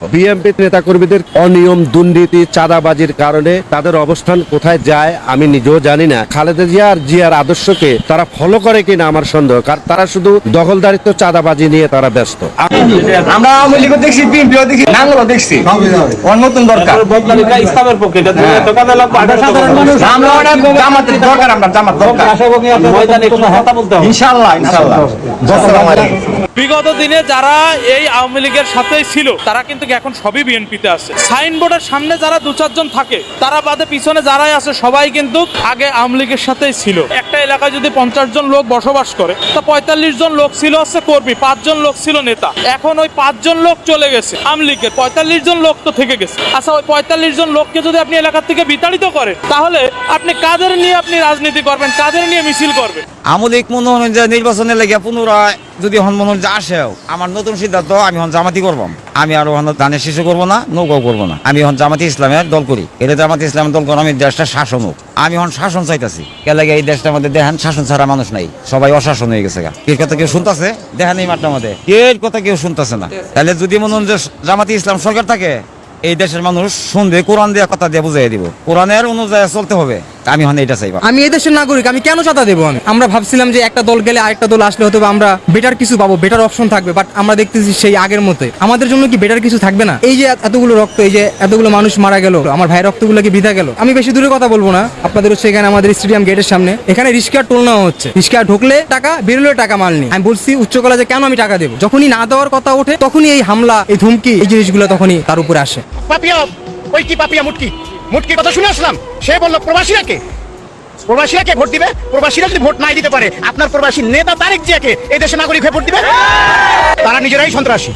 BNP নেতাকর্মীদের অনিয়ম দুর্নীতি চাঁদাবাজির কারণে তাদের অবস্থান কোথায় যায় আমি নিজেও জানি না। খালেদা জিয়া আর জিয়ার আদর্শকে তারা ফলো করে কিনা আমার সন্দেহ কারণ তারা শুধু দখলদারিত্ব চাঁদাবাজি নিয়ে তারা ব্যস্ত। আমরা আওয়ামী লীগও দেখছি বিএনপিও দেখছি নাঙ্গলও দেখছি। অন্যতম দরকার। ইসলামের পক্ষে এটা তুমি এত কথা লাগবে সাধারণ মানুষ আমরা ওটা জামাতের দরকার আমরা জামাত দরকার ময়দানে একটু বিগত দিনে যারা এই আওয়ামী লীগের সাথেই ছিল, তারা কিন্তু এখন সবই বিএনপিতে আছে। সাইনবোর্ডের সামনে যারা দু চারজন থাকে, তারা বাদে পিছনে যারাই আছে, সবাই কিন্তু আগে আওয়ামী লীগের সাথেই ছিল। একটা এলাকায় যদি পঞ্চাশ জন লোক বসবাস করে, তা পঁয়তাল্লিশ জন লোক ছিল হচ্ছে কর্মী পাঁচজন লোক ছিল নেতা। এখন ওই পাঁচজন লোক চলে গেছে আওয়ামী লীগের, পঁয়তাল্লিশ জন লোক তো থেকে গেছে। আচ্ছা ওই পঁয়তাল্লিশ জন লোককে যদি আপনি এলাকার থেকে বিতাড়িত করেন, তাহলে আপনি কাদের নিয়ে আপনি রাজনীতি করবেন, কাদের নিয়ে মিছিল করবেন? আমলিক মনে হয় যে নির্বাচনের লেগে পুনরায় যদি হন মনে যে আসেও, আমার নতুন সিদ্ধান্ত, আমি হন জামাতি করব। আমি আর হন ধানের শিশু করব না, নৌকাও করব না। আমি হন জামাতি ইসলামের দল করি। এটা জামাতি ইসলামের দল করি আমি দেশটা শাসন হোক। আমি হন শাসন চাইতেছি। কে লাগে এই দেশটার মধ্যে দেখেন শাসন ছাড়া মানুষ নাই। সবাই অশাসন হয়ে গেছে কে কথা কেউ শুনতেছে? দেখেন এই মাঠটার মধ্যে। এর কথা কেউ শুনতেছে না। তাহলে যদি মনে হয় যে জামাতি ইসলাম সরকার থাকে, এই দেশের মানুষ শুনবে, কোরআন দিয়ে কথা দিয়ে বুঝাই দিব। কোরআনের অনুযায়ী চলতে হবে। আমি হন এটা চাইবা। আমি এই দেশের নাগরিক আমি কেন চাঁদা দেবো আমি? আমরা ভাবছিলাম যে একটা দল গেলে আরেকটা দল আসলে হয়তো বা আমরা বেটার কিছু পাবো বেটার অপশন থাকবে বাট আমরা দেখতেছি সেই আগের মতোই। আমাদের জন্য কি বেটার কিছু থাকবে না? এই যে এতগুলো রক্ত এই যে এতগুলো মানুষ মারা গেল আমার ভাই রক্তগুলো কি বৃথা গেল? আমি বেশি দূরে কথা বলব না। আপনাদের হচ্ছে এখানে আমাদের স্টেডিয়াম গেটের সামনে। এখানে রিস্কার টোল নেওয়া হচ্ছে। রিস্কার ঢুকলে টাকা বেরোলে টাকা মাল নেই। আমি বলছি উচ্চ কলেজে কেন আমি টাকা দেবো? যখনই না দেওয়ার কথা ওঠে তখনই এই হামলা এই ধুমকি এই জিনিসগুলো তখনই তার উপরে আসে। পাপিয়া ওই কি পাপিয়া মুটকি? মুটকি কথা শুনে আসলাম। সে বলল প্রবাসীরা কে প্রবাসীরা কে ভোট দিবে প্রবাসীরা যদি ভোট নাই দিতে পারে আপনার প্রবাসী নেতা তারেক জিয়াকে এই নাগরিক হয়ে ভোট দিবে তারা নিজেরাই সন্ত্রাসী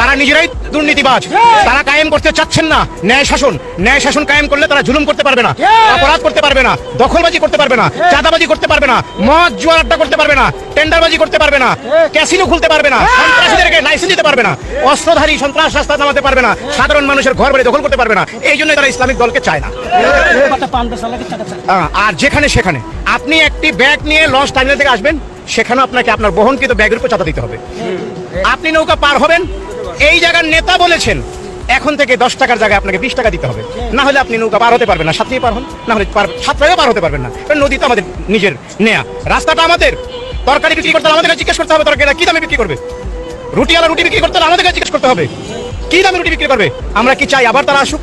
তারা নিজেরাই দুর্নীতিবাজ তারা কায়েম করতে চাচ্ছেন না ন্যায় শাসন ন্যায় শাসন কায়েম করলে তারা জুলুম করতে পারবে না অপরাধ করতে পারবে না দখলবাজি করতে পারবে না চাঁদাবাজি করতে পারবে না মদ জুয়ার আড্ডা করতে পারবে না টেন্ডারবাজি করতে পারবে না ক্যাসিনো খুলতে পারবে না সন্ত্রাসীদেরকে লাইসেন্স দিতে পারবে না অস্ত্রধারী সন্ত্রাস রাস্তা নামাতে পারবে না সাধারণ মানুষের ঘর বাড়ি দখল করতে পারবে না এই জন্য তারা ইসলামিক দলকে চায় না আর যেখানে সেখানে। আপনি একটি ব্যাগ নিয়ে লঞ্চ টার্মিনাল থেকে আসবেন সেখানে আপনাকে আপনার বহনকৃত ব্যাগের উপর চাঁদা দিতে হবে। আপনি নৌকা পার হবেন, এই জায়গার নেতা বলেছেন, এখন থেকে দশ টাকার জায়গায় আপনাকে বিশ টাকা দিতে হবে। না হলে আপনি নৌকা পার হতে পারবেন না সাতটাই পার হন, না হলে সাতটায়ও পার হতে পারবেন না, কারণ নদী তো আমাদের নিজের নেয়া। রাস্তাটা আমাদের, তরকারি বিক্রি করতে আমাদের জিজ্ঞেস করতে হবে, তরকারিটা কি দামে বিক্রি করবে? রুটিওয়ালা রুটি বিক্রি করতে আমাদের জিজ্ঞেস করতে হবে। কি দামে রুটি বিক্রি করবে? আমরা কি চাই আবার তারা আসুক?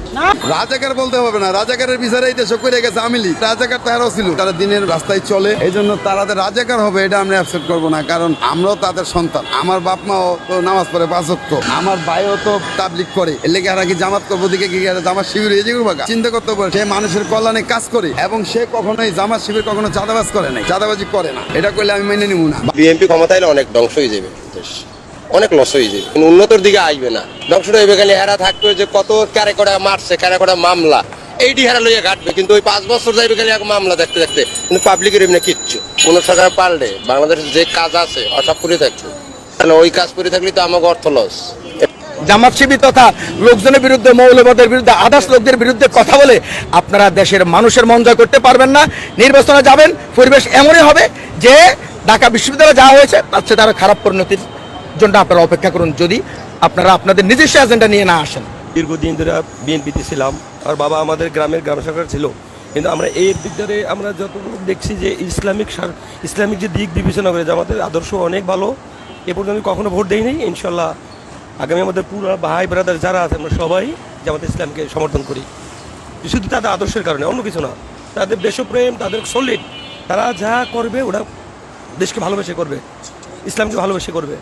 রাজাকার বলতে হবে না রাজাকারের বিচারে এই দেশ করে গেছে আমিলি রাজাকার তারাও ছিল তারা দিনের রাস্তায় চলে এই জন্য তারা যে রাজাকার হবে এটা আমরা অ্যাকসেপ্ট করব না কারণ আমরাও তাদের সন্তান। আমার বাপ মাও তো নামাজ পড়ে পাঁচক্ত আমার ভাইও তো তাবলিক করে। এর লেগে আর কি জামাত করব দিকে কি জামাত শিবির এই যেগুলো বাগা চিন্তা করতে পারে সে মানুষের কল্যাণে কাজ করে এবং সে কখনোই জামাত শিবির কখনো চাঁদাবাজ করে নাই চাঁদাবাজি করে না। এটা করলে আমি মেনে নিব না। বিএনপি ক্ষমতা অনেক ধ্বংস হয়ে যাবে। দেশ অনেক লস হয়ে যাবে। উন্নতর দিকে আসবে না। ধ্বংসটা হইবে খালি হেরা থাকবে যে কত কারে কটা মারছে কারে কটা মামলা। এইটি হেরা লইয়া ঘাটবে, কিন্তু ওই পাঁচ বছর যাইবে খালি এক মামলা দেখতে দেখতে। কিন্তু পাবলিকের এমনি কিচ্ছু। কোন সরকার পারলে, বাংলাদেশের যে কাজ আছে অসব করে থাকবে তাহলে ওই কাজ করে থাকলে তো আমাকে অর্থ লস জামাত শিবির তথা লোকজনের বিরুদ্ধে, মৌলবাদের বিরুদ্ধে, আদার্স লোকদের বিরুদ্ধে কথা বলে আপনারা দেশের মানুষের মন জয় করতে পারবেন না। নির্বাচনে যাবেন, পরিবেশ এমনই হবে যে ঢাকা বিশ্ববিদ্যালয়ে যাওয়া হয়েছে, তার চেয়ে তারা খারাপ পরিণতির জন্য আপনারা অপেক্ষা করুন যদি আপনারা আপনাদের নিজস্ব এজেন্ডা নিয়ে না আসেন। দীর্ঘদিন ধরে বিএনপিতে ছিলাম, আর বাবা আমাদের গ্রামের গ্রাম সরকার ছিল। কিন্তু আমরা এই দিক ধরে আমরা যতটুকু দেখছি যে ইসলামিক ইসলামিক যে দিক বিবেচনা করে যে আমাদের আদর্শ অনেক ভালো। এ পর্যন্ত কখনো ভোট দেইনি। ইনশাল্লাহ আগামী আমাদের পুরো ভাই ব্রাদার যারা আছে, আমরা সবাই জামাত ইসলামকে সমর্থন করি। শুধু তাদের আদর্শের কারণে, অন্য কিছু না। তাদের দেশপ্রেম, তাদের সলিড তারা যা করবে, ওরা দেশকে ভালোবেসে করবে। ইসলামকে ভালোবেসে করবে।